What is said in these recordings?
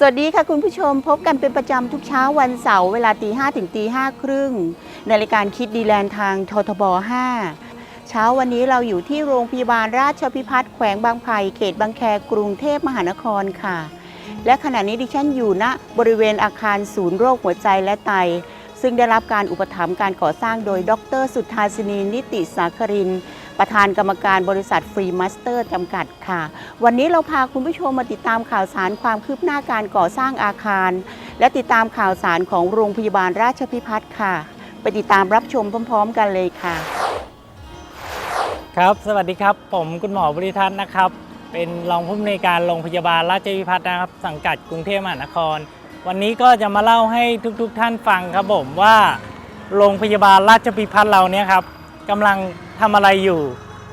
สวัสดีค่ะคุณผู้ชมพบกันเป็นประจำทุกเช้าวันเสาร์เวลาตีห้ถึงตีห้าครึ่งในรายการคิดดีแลนด์ทางททบ 5 เช้าวันนี้เราอยู่ที่โรงพยาบาลราชพิพัฒน์แขวงบางไผ่เขตบางแคกรุงเทพมหานครค่ะ และขณะนี้ดิฉันอยู่ณบริเวณอาคารศูนย์โรคหัวใจและไต ซึ่งได้รับการอุปถัมภ์การก่อสร้างโดยดร สุทธาสินีนิติสาคริน ประธานกรรมการบริษัทฟรีมาสเตอร์จำกัดค่ะ วันนี้เราพาคุณผู้ชมมาติดตามข่าวสารความคืบหน้าการก่อสร้างอาคาร และติดตามข่าวสารของโรงพยาบาลราชพิพัฒน์ค่ะ ไปติดตามรับชมพร้อม ๆ กันเลยค่ะ ครับ สวัสดีครับ ผมคุณหมอบริทัศน์นะครับ เป็นรองผู้อำนวยการโรงพยาบาลราชวิพัฒน์นะครับ สังกัดกรุงเทพมหานคร วันนี้ก็จะมาเล่าให้ทุกๆทท่านฟังครับผมว่าโรงพยาบาลราชพิพัฒน์เราเนี่ยครับกำลัง ทำอะไรอยู่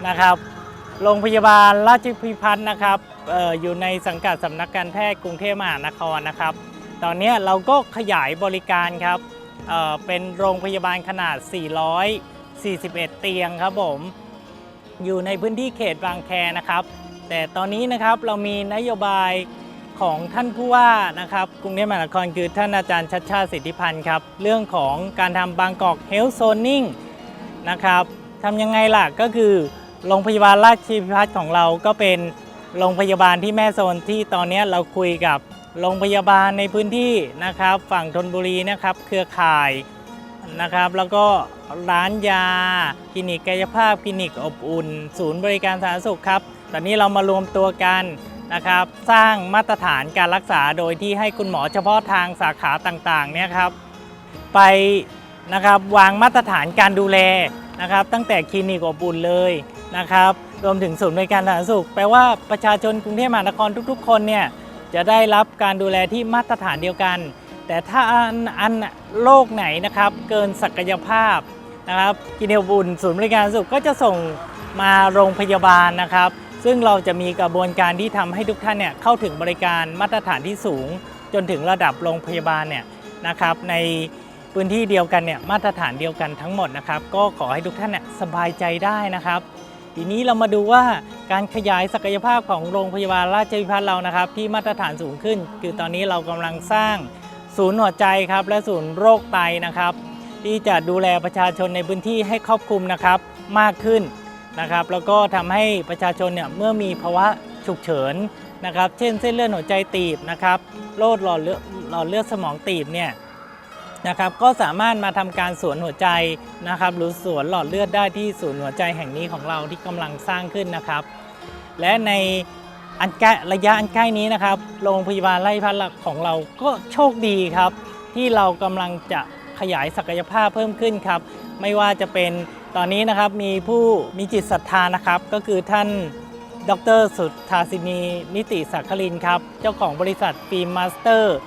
นะครับโรงพยาบาลราชพิพัฒน์นะครับอออยู่ในสังกัดสำนักการแพทย์กรุงเทพมหานครนะครับ ตอนนี้เราก็ขยายบริการครับเเป็นโรงพยาบาลขนาด 441 เตียงครับผมอยู่ในพื้นที่เขตบางแคนะครับ แต่ตอนนี้นะครับเรามีนโยบายของท่านผู้ว่านะครับกรุงเทพมหานครคือท่านอาจารย์ชัดชาติสิทธิพันธ์ครับ เรื่องของการทำบางกอกเฮลท์โซนนิ่งนะครับ ทำยังไงล่ะก็คือโรงพยาบาลราชพิพัฒน์ของเราก็เป็นโรงพยาบาลที่แม่โซนที่ตอนนี้เราคุยกับโรงพยาบาลในพื้นที่นะครับ ฝั่งธนบุรีนะครับ เครือข่ายนะครับ แล้วก็ร้านยาคลินิกกายภาพคลินิกอบอุ่น ศูนย์บริการสาธารณสุขครับ ตอนนี้เรามารวมตัวกันนะครับ สร้างมาตรฐานการรักษาโดยที่ให้คุณหมอเฉพาะทางสาขาต่างๆเนี่ยครับ ไปนะครับวางมาตรฐานการดูแล นะครับ ตั้งแต่คลินิกอบอุ่นเลยนะครับ รวมถึงศูนย์บริการสาธารณสุข แปลว่าประชาชนกรุงเทพมหานครทุกๆ คนเนี่ยจะได้รับการดูแลที่มาตรฐานเดียวกัน แต่ถ้าอันอันโรคไหนนะครับ เกินศักยภาพนะครับกินเอบุญศูนย์บริการสุขก็จะส่งมาโรงพยาบาลนะครับ ซึ่งเราจะมีกระบวนการที่ทำให้ทุกท่านเนี่ยเข้าถึงบริการมาตรฐานที่สูง จนถึงระดับโรงพยาบาลเนี่ยนะครับใน พื้นที่เดียวกันเนี่ยมาตรฐานเดียวกันทั้งหมดนะครับ ก็ขอให้ทุกท่านเนี่ยสบายใจได้นะครับ ทีนี้เรามาดูว่าการขยายศักยภาพของโรงพยาบาลราชวิพัฒน์เรานะครับ ที่มาตรฐานสูงขึ้น คือตอนนี้เรากำลังสร้างศูนย์หัวใจครับและศูนย์โรคไตนะครับ ที่จะดูแลประชาชนในพื้นที่ให้ครอบคลุมนะครับมากขึ้นนะครับ แล้วก็ทำให้ประชาชนเนี่ยเมื่อมีภาวะฉุกเฉินนะครับ เช่นเส้นเลือดหัวใจตีบนะครับโรคหลอดเลือดหลอดเลือดสมองตีบเนี่ย นะครับก็สามารถมาทำการสวนหัวใจนะครับหรือสวนหลอดเลือดได้ที่ศูนย์หัวใจแห่งนี้ของเราที่กำลังสร้างขึ้นนะครับ และในอันใกล้ระยะอันใกล้นี้นะครับ โรงพยาบาลไร่พัฒน์ของเราก็โชคดีครับ ที่เรากำลังจะขยายศักยภาพเพิ่มขึ้นครับ ไม่ว่าจะเป็นตอนนี้นะครับมีผู้มีจิตศรัทธานะครับ ก็คือท่านดรสุทธาสินีนิติสักคลินครับ เจ้าของบริษัทฟิล์มมาสเตอร์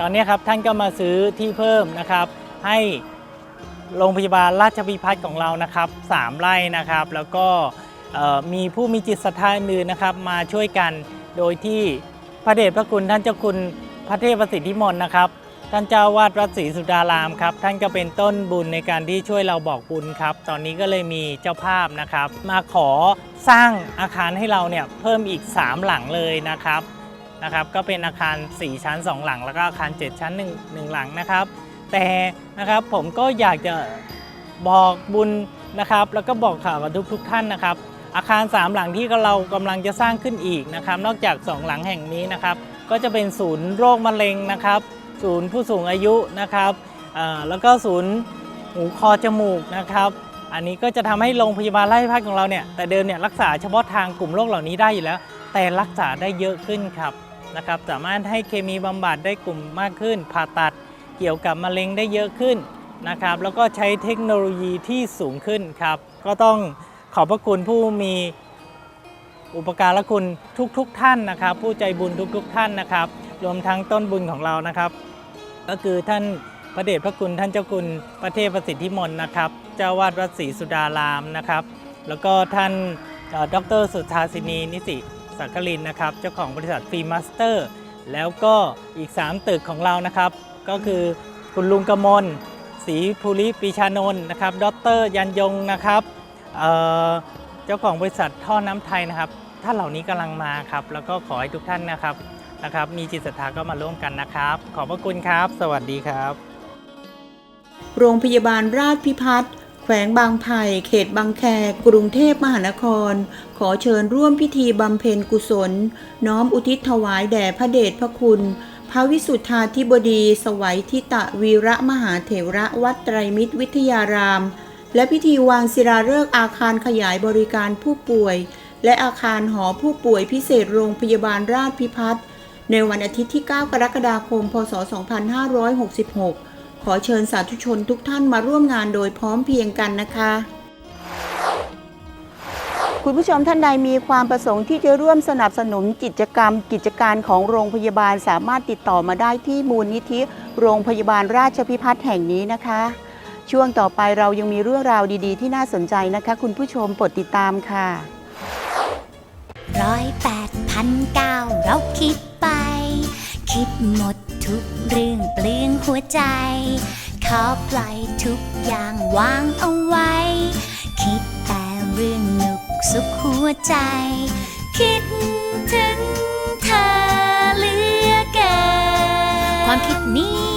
ตอนนี้ครับท่านก็มาซื้อที่เพิ่มนะครับ ให้โรงพยาบาลราชพิพัฒน์ของเรานะครับสามไร่นะครับ แล้วก็มีผู้มีจิตศรัทธาอื่นนะครับ มาช่วยกันโดยที่พระเดชพระคุณท่านเจ้าคุณพระเทพประสิทธิมนต์นะครับ ท่านเจ้าวาดวัดศรีสุดารามครับ ท่านก็เป็นต้นบุญในการที่ช่วยเราบอกบุญครับ ตอนนี้ก็เลยมีเจ้าภาพนะครับ มาขอสร้างอาคารให้เราเนี่ยเพิ่มอีก 3 หลังเลยนะครับ นะครับก็เป็นอาคาร 4 ชั้น 2 หลัง แล้วก็อาคาร 7 ชั้น 1 1 หลังนะครับ แต่นะครับผมก็อยากจะบอกบุญนะครับ แล้วก็บอกข่าวกับทุกๆทท่านนะครับ อาคาร 3 หลังที่เรากำลังจะสร้างขึ้นอีกนะครับ นอกจาก 2 หลังแห่งนี้นะครับ ก็จะเป็นศูนย์โรคมะเร็งนะครับ ศูนย์ผู้สูงอายุนะครับแล้วก็ศูนย์หูคอจมูกนะครับอันนี้ก็จะทำให้โรงพยาบาลไร่พัฒน์ของเราเนี่ยแต่เดิมเนี่ยรักษาเฉพาะทางกลุ่มโรคเหล่านี้ได้อยู่แล้ว แต่รักษาได้เยอะขึ้นครับ นะครับสามารถให้เคมีบำบัดได้กลุ่มมากขึ้น ผ่าตัดเกี่ยวกับมะเร็งได้เยอะขึ้นนะครับแล้วก็ใช้เทคโนโลยีที่สูงขึ้นครับ ก็ต้องขอบพระคุณผู้มีอุปการะคุณทุกๆทท่านนะครับ ผู้ใจบุญทุกๆทท่านนะครับ รวมทั้งต้นบุญของเรานะครับ ก็คือท่านพระเดชพระคุณท่านเจ้าคุณพระเทพประสิทธิมนนะครับ เจ้าวาดวัดศรีสุดารามนะครับ แล้วก็ท่านเอ่อดรสุธาสินีนิสิ สักกลินนะครับ เจ้าของบริษัทฟรีมาสเตอร์ แล้วก็อีก 3 ตึกของเรานะครับ ก็คือคุณลุงกมลศรีภูริปีชานนท์นะครับ ดรยันยงนะครับเเจ้าของบริษัทท่อน้ำไทยนะครับ ท่านเหล่านี้กำลังมาครับ แล้วก็ขอให้ทุกท่านนะครับนะครับ มีจิตศรัทธาก็มาร่วมกันนะครับ ขอบพระคุณครับ สวัสดีครับ โรงพยาบาลราชพิพัฒน์ แขวงบางไผ่เขตบางแคกรุงเทพมหานคร ขอเชิญร่วมพิธีบำเพ็ญกุศล น้อมอุทิศถวายแด่พระเดชพระคุณ พระวิสุทธาธิบดีสวัยทิตะวีระมหาเถระวัดไตรมิตรวิทยาราม และพิธีวางศิลาฤกษ์อาคารขยายบริการผู้ป่วย และอาคารหอผู้ป่วยพิเศษโรงพยาบาลราชพิพัฒน์ในวันอาทิตย์ที่ 9 กรกฎาคม พศ 2566 ขอเชิญสาธุชนทุกท่านมาร่วมงานโดยพร้อมเพียงกันนะคะ คุณผู้ชมท่านใดมีความประสงค์ที่จะร่วมสนับสนุนกิจกรรม กิจการของโรงพยาบาลสามารถติดต่อมาได้ที่มูลนิธิ โรงพยาบาลราชพิพัฒน์แห่งนี้นะคะ ช่วงต่อไปเรายังมีเรื่องราวดีๆ ที่น่าสนใจนะคะ คุณผู้ชมโปรดติดตามค่ะร้อยแปดพันเก้าเราคิดไป คิดหมด ทุกเรื่องเปลืองหัวใจ ขอปล่อยทุกอย่างวางเอาไว้ คิดแต่เรื่องหนุกสุขหัวใจ คิดถึงเธอเหลือเกินความคิดนี้